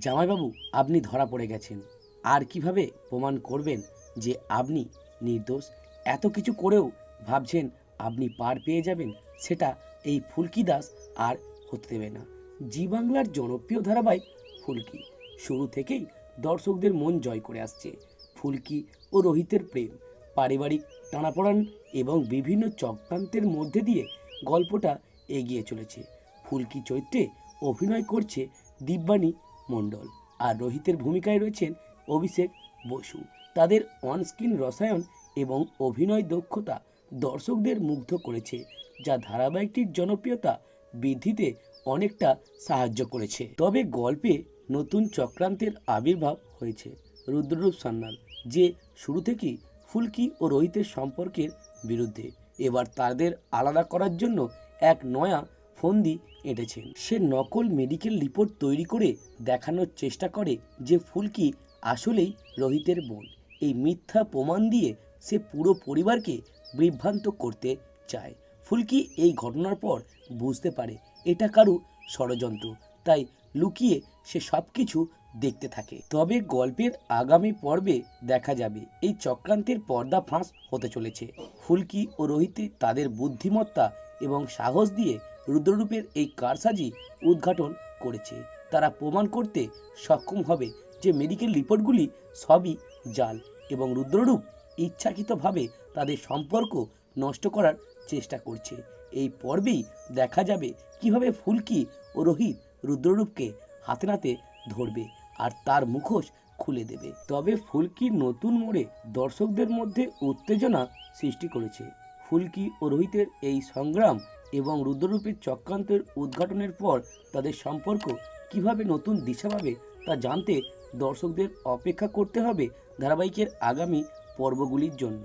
জামাইবাবু, আপনি ধরা পড়ে গেছেন। আর কীভাবে প্রমাণ করবেন যে আপনি নির্দোষ? এত কিছু করেও ভাবছেন আপনি পার পেয়ে যাবেন, সেটা এই ফুলকি দাস আর হতে দেবে না। জি বাংলার জনপ্রিয় ধারাবাহিক ফুলকি। শুরু থেকেই দর্শকদের মন জয় করে আসছে। ফুলকি ও রোহিতের প্রেম, পারিবারিক টানাপড়ান এবং বিভিন্ন চক্রান্তের মধ্যে দিয়ে গল্পটা এগিয়ে চলেছে। ফুলকি চৈত্রে অভিনয় করছে দিব্যানী মণ্ডল। আর রোহিতের ভূমিকায় রয়েছেন অভিষেক বসু। তাদের অনস্ক্রিন রসায়ন এবং অভিনয় দক্ষতা দর্শকদের মুগ্ধ করেছে, যা ধারাবাহিকটির জনপ্রিয়তা বৃদ্ধিতে অনেকটা সাহায্য করেছে। তবে গল্পে নতুন চক্রান্তের আবির্ভাব হয়েছে রুদ্ররূপ সান্যাল, যে শুরু থেকেই ফুলকি ও রোহিতের সম্পর্কের বিরুদ্ধে। এবার তাদের আলাদা করার জন্য এক নয়া ফন্দি এঁটেছেন সে নকল মেডিকেল রিপোর্ট তৈরি করে দেখানোর চেষ্টা করে যে ফুলকি আসলেই রোহিতের বোন। এই মিথ্যা প্রমাণ দিয়ে সে পুরো পরিবারকে বিভ্রান্ত করতে চায়। ফুলকি এই ঘটনার পর বুঝতে পারে এটা কারু ষড়যন্ত্র, তাই লুকিয়ে সে সব কিছু দেখতে থাকে। তবে গল্পের আগামী পর্বে দেখা যাবে এই চক্রান্তের পর্দা ফাঁস হতে চলেছে। ফুলকি ও রোহিতে তাদের বুদ্ধিমত্তা এবং সাহস দিয়ে রুদ্ররূপের এই কারসাজি উদ্ঘাটন করেছে। তারা প্রমাণ করতে সক্ষম হবে যে মেডিকেল রিপোর্টগুলি সবই জাল এবং রুদ্ররূপ ইচ্ছাকৃতভাবে তাদের সম্পর্ক নষ্ট করার চেষ্টা করছে। এই পর্বেই দেখা যাবে কীভাবে ফুলকি ও রোহিত রুদ্ররূপকে হাতে নাতে ধরবে আর তার মুখোশ খুলে দেবে। তবে ফুলকির নতুন মোড়ে দর্শকদের মধ্যে উত্তেজনা সৃষ্টি করেছে। ফুলকি ও রোহিতের এই সংগ্রাম এবং রুদ্ররূপীর চক্রান্তের উদ্ঘাটনের পর তাদের সম্পর্ক কীভাবে নতুন দিশা পাবে তা জানতে দর্শকদের অপেক্ষা করতে হবে ধারাবাহিকের আগামী পর্বগুলির জন্য।